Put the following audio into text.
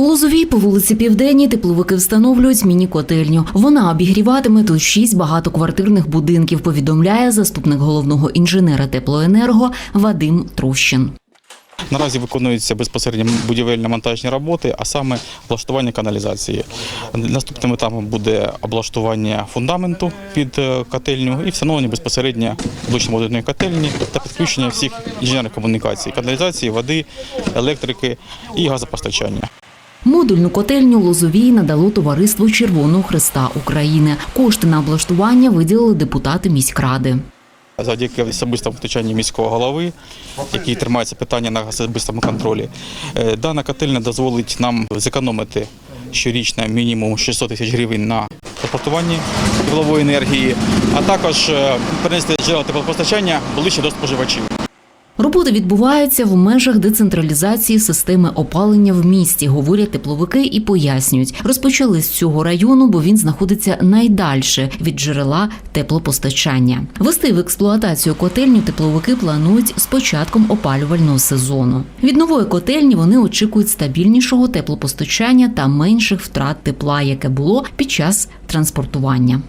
У Лозовій по вулиці Південній тепловики встановлюють міні-котельню. Вона обігріватиме тут шість багатоквартирних будинків, повідомляє заступник головного інженера теплоенерго Вадим Трущин. Наразі виконуються безпосередньо будівельно-монтажні роботи, а саме облаштування каналізації. Наступним етапом буде облаштування фундаменту під е, котельню і встановлення безпосередньо блочно-водної котельні та підключення всіх інженерних комунікацій, каналізації, води, електрики і газопостачання. Модульну котельню Лозовій надало товариство Червоного Христа України. Кошти на облаштування виділили депутати міськради. Завдяки особистому втручанню міського голови, який тримається питання на особистому контролі, е, дана котельня дозволить нам зекономити щорічно мінімум 600 тисяч гривень на транспортуванні теплової енергії, а також е, перенести джерела теплопостачання ближче до споживачів. Роботи відбуваються в межах децентралізації системи опалення в місті, говорять тепловики і пояснюють. Розпочали з цього району, бо він знаходиться найдальше від джерела теплопостачання. Вести в експлуатацію котельню тепловики планують з початком опалювального сезону. Від нової котельні вони очікують стабільнішого теплопостачання та менших втрат тепла, яке було під час транспортування.